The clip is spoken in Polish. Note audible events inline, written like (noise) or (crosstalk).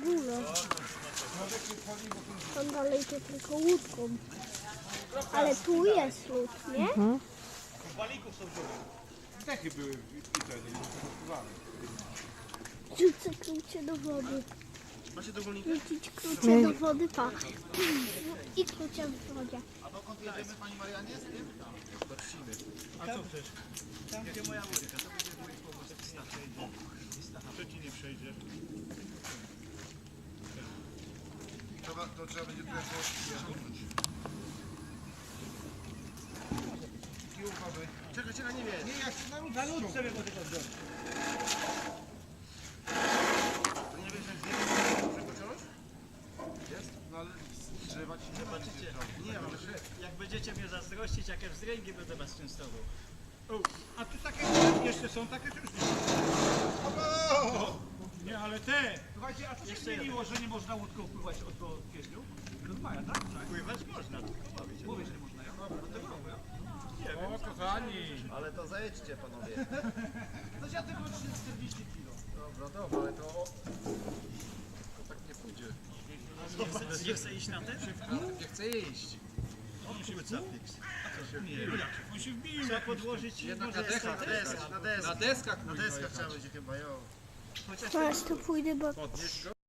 dużo. Tam dalej to tylko łódką. Ale tu jest lód, nie? Dechy były i wtedy nie wykorzystywane. Rzucę klucze do wody. Macie do? Rzucić klucze do wody, pa. I klucze w wodzie. A dokąd jedziemy Pani Marianie z tym? Do Trzciny. A co chcesz? Tam gdzie moja łódka, to będzie mój pomysł. Trzeci nie przejdzie. To, to trzeba będzie trochę ciągnąć. Kiłuchowy. Czekaj, czekaj, nie wiem. Nie, ja chcę na lód Na lód ściągnąć. sobie odjąć. To nie wiesz, że z jednej muszę pociągnąć? Jest? No ale drzewa ci nie Zobaczycie. Nie, ale że... Jak będziecie mnie zazdrościć, jakie wzdręgi będę was częstował. O, a tu takie jeszcze są takie już nie? Nie, ale te! Słuchajcie, a co się Jeszcze zmieniło, że nie można łódką pływać od do Kieźniu? Od maja, tak? tak? Pływać można, tylko bawić. Mówię, że nie można. Ja? No to dobra. O, kochani! Ale to zajedźcie panowie. (laughs) No ja tylko 40 kilo. Dobra, dobra, ale to... To tak nie pójdzie. Nie chcę, nie chcę iść na ten? Nie chcę iść. Fix. Nie, jak on się wbił. Trzeba podłożyć Jednak na deskach, na deskach, na deskach. Na deskach Na deskach trzeba będzie chyba, jo. Chociaż Teraz to pójdę, bo Podnieś.